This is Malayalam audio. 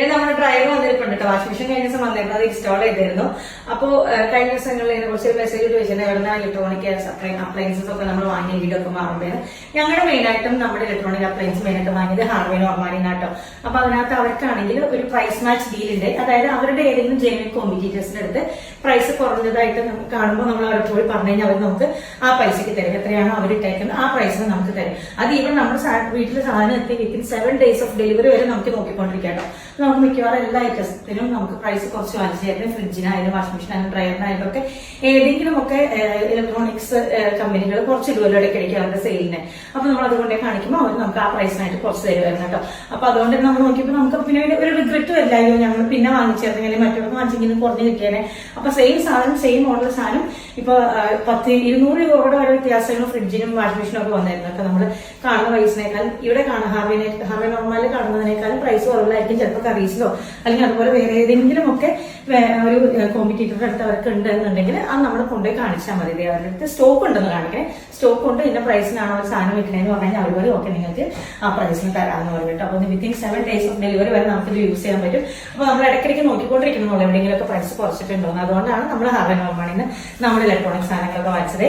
ഇത് നമ്മുടെ ഡ്രൈവർ വന്നിരിപ്പുണ്ട് കേട്ടോ വാഷിംഗ് മെഷീൻ കഴിഞ്ഞ ദിവസം വന്നിരുന്നു. അത് ഇൻസ്റ്റാൾ ചെയ്തിരുന്നു. അപ്പോൾ കഴിഞ്ഞ ദിവസങ്ങളിൽ ഇതിനെ കുറിച്ച് ഒരു മെസ്സേജ് ഇട്ട് വെച്ചിട്ടുണ്ട് എവിടെ ഇലക്ട്രോണിക് അപ്ലയൻസസ് ഒക്കെ നമ്മൾ വാങ്ങിയ വീടൊക്കെ മാറുമ്പോൾ ഞങ്ങളുടെ മെയിൻ ആയിട്ടും നമ്മുടെ ഇലക്ട്രോണിക് അപ്ലയൻസ് മെയിൻ ആയിട്ട് വാങ്ങിയത് ഹാർവേ നോർമാലി നാട്ടോ അപ്പൊ അതിനകത്ത് അവർക്കാണെങ്കിൽ ഒരു പ്രൈസ് മാച്ച് ഡീൽ ഉണ്ട് അതായത് അവരുടെ ഏതെങ്കിലും ജെനുവിൻ കോമ്പറ്റീറ്റേഴ്സിന്റെ അടുത്ത് പ്രൈസ് കുറഞ്ഞതായിട്ട് നമുക്ക് കാണുമ്പോൾ നമ്മൾ അവരെ പോയി പറഞ്ഞു കഴിഞ്ഞാൽ അവർ നമുക്ക് ആ പൈസക്ക് തരും. എത്രയാണോ അവർ ഇട്ടേക്കുന്നത് ആ പ്രൈസ് നമുക്ക് തരും. അത് ഈവൻ നമ്മുടെ വീട്ടിൽ സാധനം എത്തി within seven days of delivery വരെ നമുക്ക് നോക്കിക്കൊണ്ടിരിക്കാം കേട്ടോ നമുക്ക് മിക്കവാറും എല്ലാ ഐറ്റത്തിനും നമുക്ക് പ്രൈസ് കുറച്ച് വാങ്ങിച്ചായിരുന്നു ഫ്രിഡ്ജിനായാലും വാഷിംഗ് മെഷീനായാലും ഡ്രയറിനായാലും ഒക്കെ ഏതെങ്കിലും ഒക്കെ ഇലക്ട്രോണിക്സ് കമ്പനികൾ കുറച്ച് ഇടുമല്ലോ ഇടയ്ക്കിടയ്ക്ക് അവരുടെ സെയിലിന് അപ്പൊ നമ്മൾ അതുകൊണ്ടേ കാണിക്കുമ്പോൾ അവർ നമുക്ക് ആ പ്രൈസിനായിട്ട് കുറച്ച് തരുമായിരുന്നു കേട്ടോ. അപ്പൊ അതുകൊണ്ട് നമ്മൾ നോക്കിയപ്പോൾ നമുക്ക് പിന്നെ ഒരു റിഗ്രറ്റും അയ്യോ ഞങ്ങൾ പിന്നെ വാങ്ങിച്ചിരുന്നെങ്കിൽ മറ്റൊരു വാങ്ങിച്ചെങ്കിലും കുറഞ്ഞ് കിട്ടിയേനെ. അപ്പൊ സെയിം സാധനം സെയിം മോഡൽ സാധനം ഇപ്പൊ പത്ത് ഇരുന്നൂറ് രൂപയുടെ വരെ വ്യത്യാസങ്ങൾ ഫ്രിഡ്ജിനും വാഷിംഗ് മെഷീനും ഒക്കെ വന്നായിരുന്നു അപ്പൊ നമ്മൾ കാണുന്ന പ്രൈസിനേക്കാൾ ഇവിടെ കാണുന്ന ഹാർവിനെ ഹാർവി നോർമാലിൽ കാണുന്നതിനേക്കാളും പ്രൈസ് കുറവിലായിരിക്കും ചിലപ്പോൾ കറീസിലോ അല്ലെങ്കിൽ അതുപോലെ വേറെ ഏതെങ്കിലും ഒക്കെ ഒരു കോമ്പറ്റീറ്ററുടെ അടുത്ത് അവർക്ക് ഉണ്ട് എന്നുണ്ടെങ്കിൽ അത് നമ്മൾ കൊണ്ടുപോയി കാണിച്ചാൽ മതി. അവരുടെ അടുത്ത് സ്റ്റോക്ക് ഉണ്ടെന്ന് കാണിക്കണേ. സ്റ്റോക്ക് ഉണ്ട് ഇന്ന പ്രൈസിനാണ് ഒരു സാധനം വിൽക്കണേന്ന് പറഞ്ഞാൽ അവർ പറയും ഓക്കെ നിങ്ങൾക്ക് ആ പ്രൈസിന് തരാമെന്ന് പറഞ്ഞിട്ട് അപ്പോൾ within seven days of delivery വരെ നമുക്ക് ഇത് യൂസ് ചെയ്യാൻ പറ്റും. അപ്പോൾ നമ്മൾ ഇടയ്ക്കിടയ്ക്ക് നോക്കിക്കൊണ്ടിരിക്കുന്നുള്ളൂ എവിടെയെങ്കിലും ഒക്കെ പ്രൈസ് കുറച്ചിട്ടുണ്ടോ അതുകൊണ്ടാണ് നമ്മൾ ഹാർവേ നോർമാണിന്ന് നമ്മൾ ഇലക്ട്രോണിക് സാധനങ്ങളൊക്കെ വാങ്ങിച്ചത്.